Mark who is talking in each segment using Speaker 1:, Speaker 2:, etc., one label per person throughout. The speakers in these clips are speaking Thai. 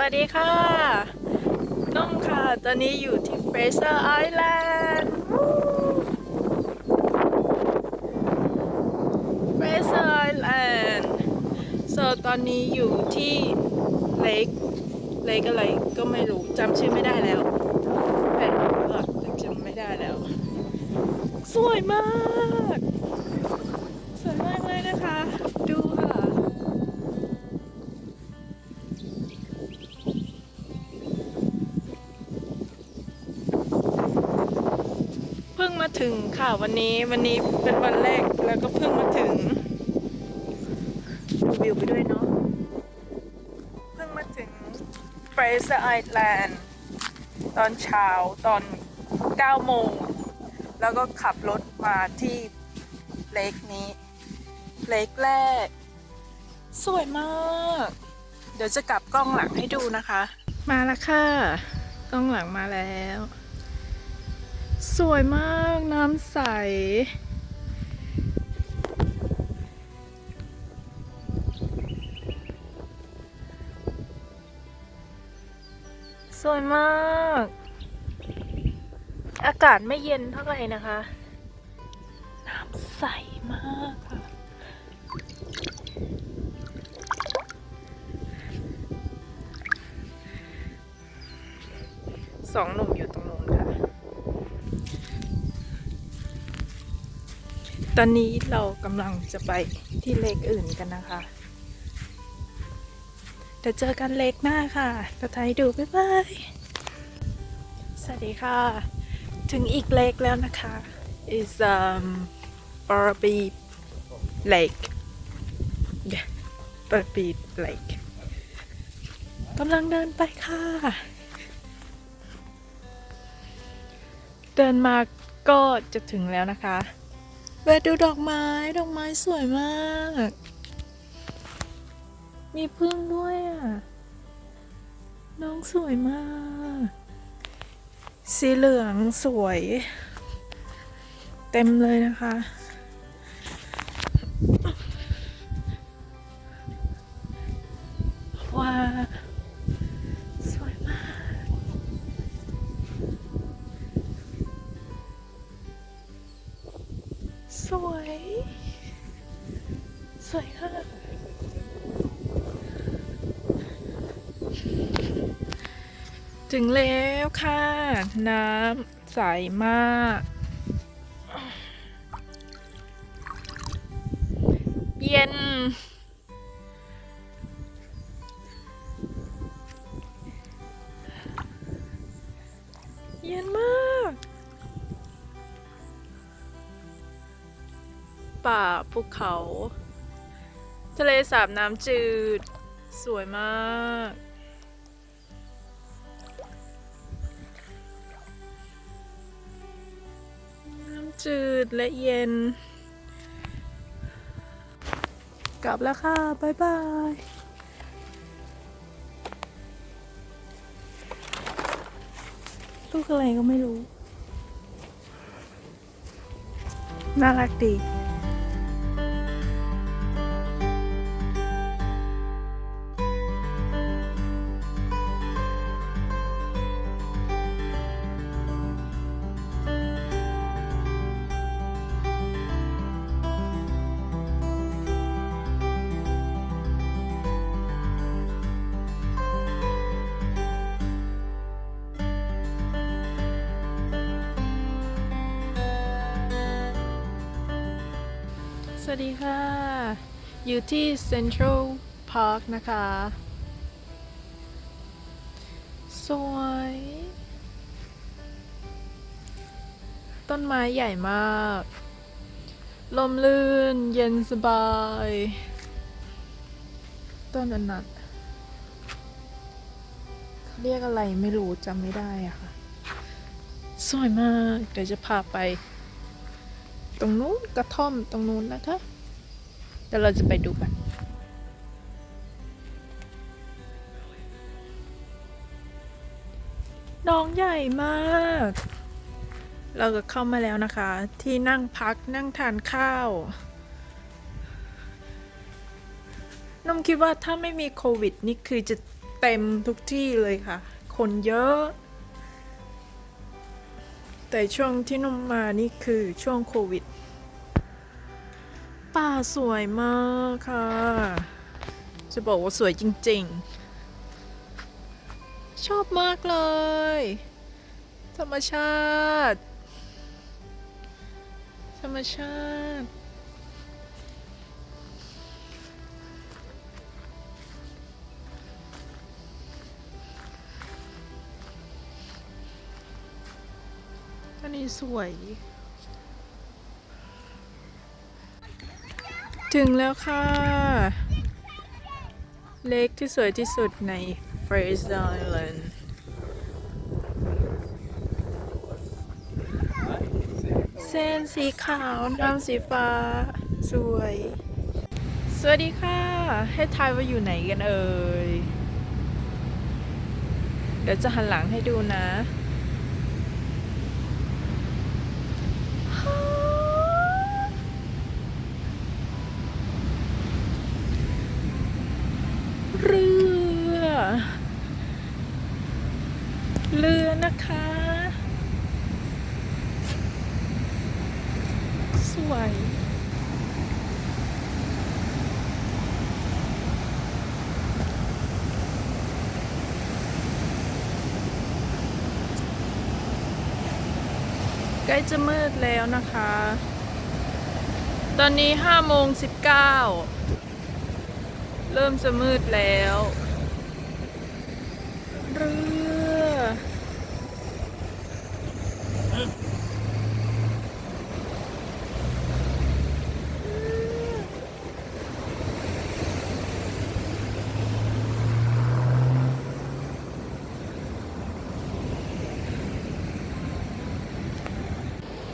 Speaker 1: สวัสดีค่ะ น้องค่ะ ตอนนี้อยู่ที่ Fraser Island Fraser Island so ตอนนี้อยู่ที่เลกเลกอะไรก็ไม่รู้จำชื่อไม่ได้แล้วแต่เออจำไม่ได้แล้ว สวยมาก สวยมากเลยนะคะ มาถึงค่ะวันนี้วันนี้เป็นวันแรกแล้วก็เพิ่งมาถึงดูวิวไปด้วยเนาะเพิ่งมาถึง Fraser Island ตอนเช้าตอน 9 โมง แล้วก็ขับรถมาที่เลกนี้เลกแรก สวยมาก เดี๋ยวจะกลับกล้องหลังให้ดูนะคะ มาแล้วค่ะ กล้องหลังมาแล้ว สวยมากน้ำใส สวยมาก อากาศไม่เย็นเท่าไหร่นะคะ น้ำใสมากค่ะสองหนุ่มอยู่ตรง ตอนนี้เรากำลังจะไปที่เลกอื่นกันนะคะเดี๋ยวเจอกันเลกหน้าค่ะก็ถ่ายดู บ๊ายบาย สวัสดีค่ะ ถึงอีกเลกแล้วนะคะ is um Barbie Lake yeah Barbie Lake กำลังเดินไปค่ะ เดินมาก็จะถึงแล้วนะคะ ไปดูดอกไม้ ดอกไม้สวยมาก มีพึ่งด้วยอะ น้องสวยมาก สีเหลืองสวย เต็มเลยนะคะ ว้า สวยค่ะ ถึงแล้วค่ะ น้ำใสมาก เย็น เย็นมากป่าภูเขา ทะเลสาบน้ำจืด สวยมาก น้ำจืดและเย็น กลับแล้วค่ะ บ๊ายบายลูกอะไรก็ไม่รู้ น่ารักดี สวัสดีค่ะ อยู่ที่ Central Park นะคะ สวย ต้นไม้ใหญ่มาก ลมลื่น เย็นสบาย ต้นอันนัดเขาเรียกอะไรไม่รู้จำไม่ได้อะค่ะ สวยมาก เดี๋ยวจะพาไป ตรงนู้นกระท่อมตรงนู้นนะคะเดี๋ยวเราจะไปดูกันน้องใหญ่มาก เราก็เข้ามาแล้วนะคะ ที่นั่งพักนั่งทานข้าวน้องคิดว่าถ้าไม่มีโควิดนี่คือจะเต็มทุกที่เลยค่ะ คนเยอะ แต่ช่วงที่น้องมานี่คือช่วงโควิด ป่าสวยมากค่ะ จะบอกว่าสวยจริงๆ ชอบมากเลย ธรรมชาติ ธรรมชาติ นนี้สวย ถึงแล้วค่ะ เลคที่สวยที่สุดใน Fraser Island เส้นสีขาวน้ำสีฟ้า สวย สวัสดีค่ะ ให้ทายว่าอยู่ไหนกันเอ่ย เดี๋ยวจะหันหลังให้ดูนะ เรือนะคะ สวยใกล้จะมืดแล้วนะคะ ตอนนี้5โมง19เริ่มจะมืดแล้ว เรือ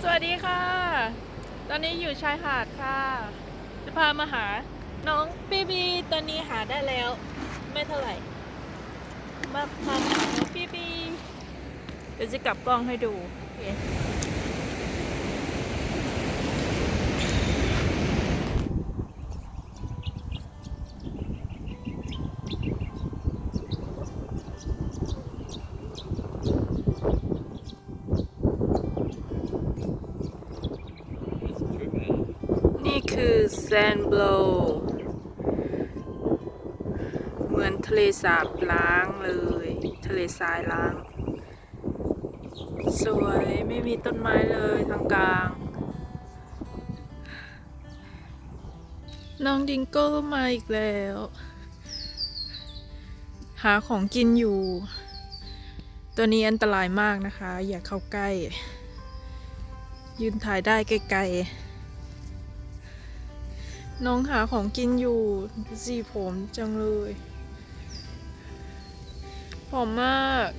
Speaker 1: สวัสดีค่ะ ตอนนี้อยู่ชายหาดค่ะ จะพามาหาน้องบีบีตอนนี้หาได้แล้ว ไม่เท่าไหร่ มาพามาหาน้องบีบีเดี๋ยวจะกลับกล้องให้ดูโอเคนี่คือแซนโบลเหมื อนทะเลสาบล้างเลย ทะเลทรายล้าง สวยไม่มีต้นไม้เลยทางกลางน้องดิงโก้มาอีกแล้ว หาของกินอยู่ ตัวนี้อันตรายมากนะคะ อย่าเข้าใกล้ ยืนถ่ายได้ไกลๆน้องหาของกินอยู่สีผมจังเลย ผอมมาก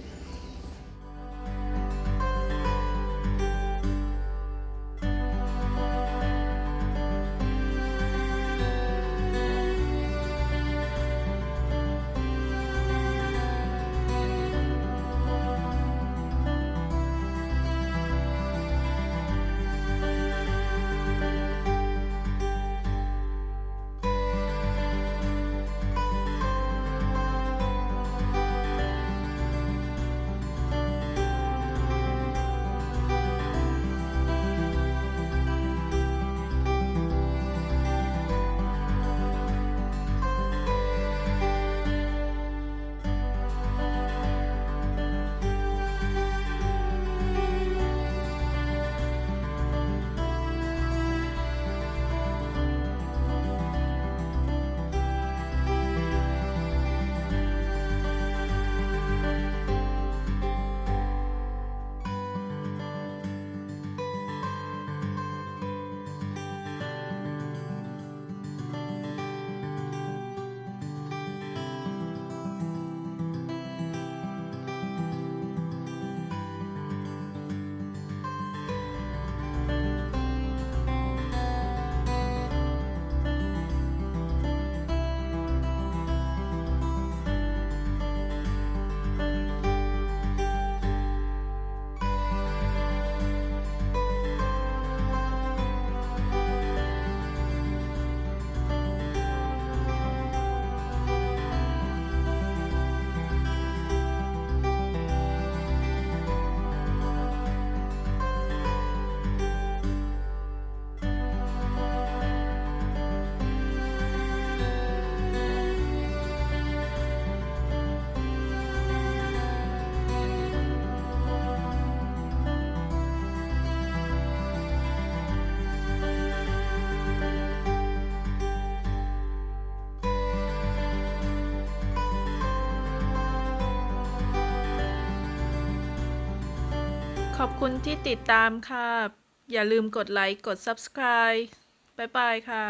Speaker 1: ขอบคุณที่ติดตามค่ะ อย่าลืมกดไลค์ กด subscribe บ๊ายบายค่ะ